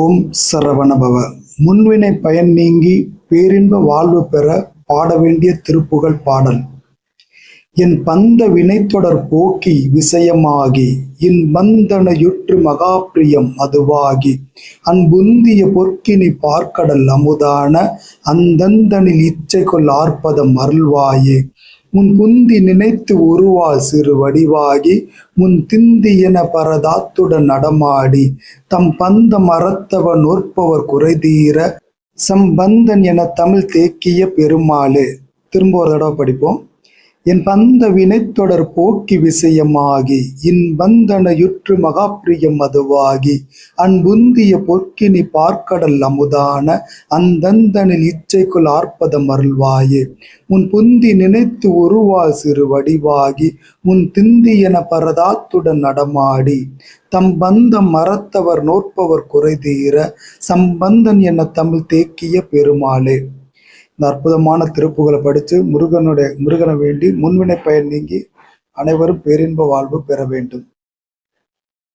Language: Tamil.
ஓம் சரவணபவ. முன்வினை பயன் நீங்கி பேரின்ப வாழ்வு பெற பாட வேண்டிய திருப்புகழ் பாடல். என் பந்த வினைத்தொடர் போக்கி விஷயமாகி என் பந்தனையுற்று மகாப்பிரியம் அதுவாகி அன்புந்திய பொற்கினி பார்க்கடல் அமுதான அந்தந்தனில் இச்சை கொள் ஆர்ப்பதம் அருள்வாயே. முன் புந்தி நினைத்து உருவா சிறு வடிவாகி முன் திந்தி என பரதாத்துடன் நடமாடி தம் பந்த மறத்தவ நோற்பவர் குறைதீர சம்பந்தன் என தமிழ் தேக்கிய பெருமாளே. திரும்ப ஒரு தடவை படிப்போம். என் பந்த வினைத்தொடர் போக்கி விஷயமாகி இன் பந்தனையுற்று மகாப்பிரியம் அதுவாகி அன்புந்திய பொற்கினி பார்க்கடல் அமுதான அந்தந்தனில் இச்சைக்குள் ஆர்ப்பதம் அருள்வாயே. முன் புந்தி நினைத்து உருவா சிறு வடிவாகி முன் திந்தி என பரதாத்துடன் நடமாடி. தம் பந்தம் மறத்தவர் நோற்பவர் குறைதீர சம்பந்தன் என தமிழ் தேக்கிய பெருமாளே. இந்த அற்புதமான திருப்புகளை படித்து முருகனுடைய முருகனை வேண்டி முன்வினை பயன் நீங்கி அனைவரும் பேரின்ப வாழ்வு பெற வேண்டும்.